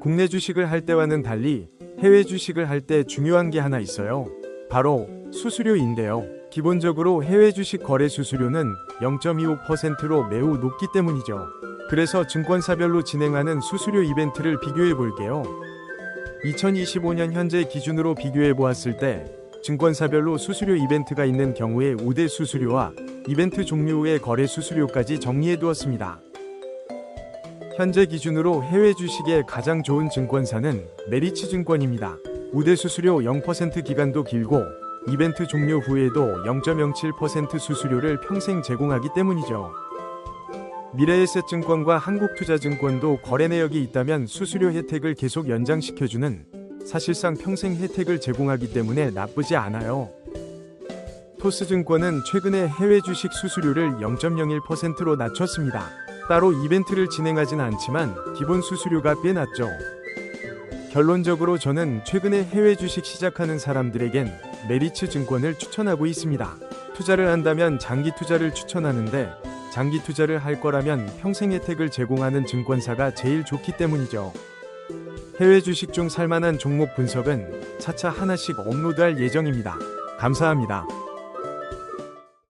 국내 주식을 할 때와는 달리 해외 주식을 할 때 중요한 게 하나 있어요. 바로 수수료인데요. 기본적으로 해외 주식 거래 수수료는 0.25%로 매우 높기 때문이죠. 그래서 증권사별로 진행하는 수수료 이벤트를 비교해 볼게요. 2025년 현재 기준으로 비교해 보았을 때 증권사별로 수수료 이벤트가 있는 경우에 우대 수수료와 이벤트 종료 후의 거래 수수료까지 정리해 두었습니다. 현재 기준으로 해외 주식에 가장 좋은 증권사는 메리츠 증권입니다. 우대 수수료 0% 기간도 길고 이벤트 종료 후에도 0.07% 수수료를 평생 제공하기 때문이죠. 미래에셋증권과 한국투자증권도 거래 내역이 있다면 수수료 혜택을 계속 연장시켜주는 사실상 평생 혜택을 제공하기 때문에 나쁘지 않아요. 토스증권은 최근에 해외 주식 수수료를 0.01%로 낮췄습니다. 따로 이벤트를 진행하진 않지만 기본 수수료가 꽤 낮죠. 결론적으로 저는 최근에 해외 주식 시작하는 사람들에겐 메리츠 증권을 추천하고 있습니다. 투자를 한다면 장기 투자를 추천하는데 장기 투자를 할 거라면 평생 혜택을 제공하는 증권사가 제일 좋기 때문이죠. 해외 주식 중 살만한 종목 분석은 차차 하나씩 업로드할 예정입니다. 감사합니다.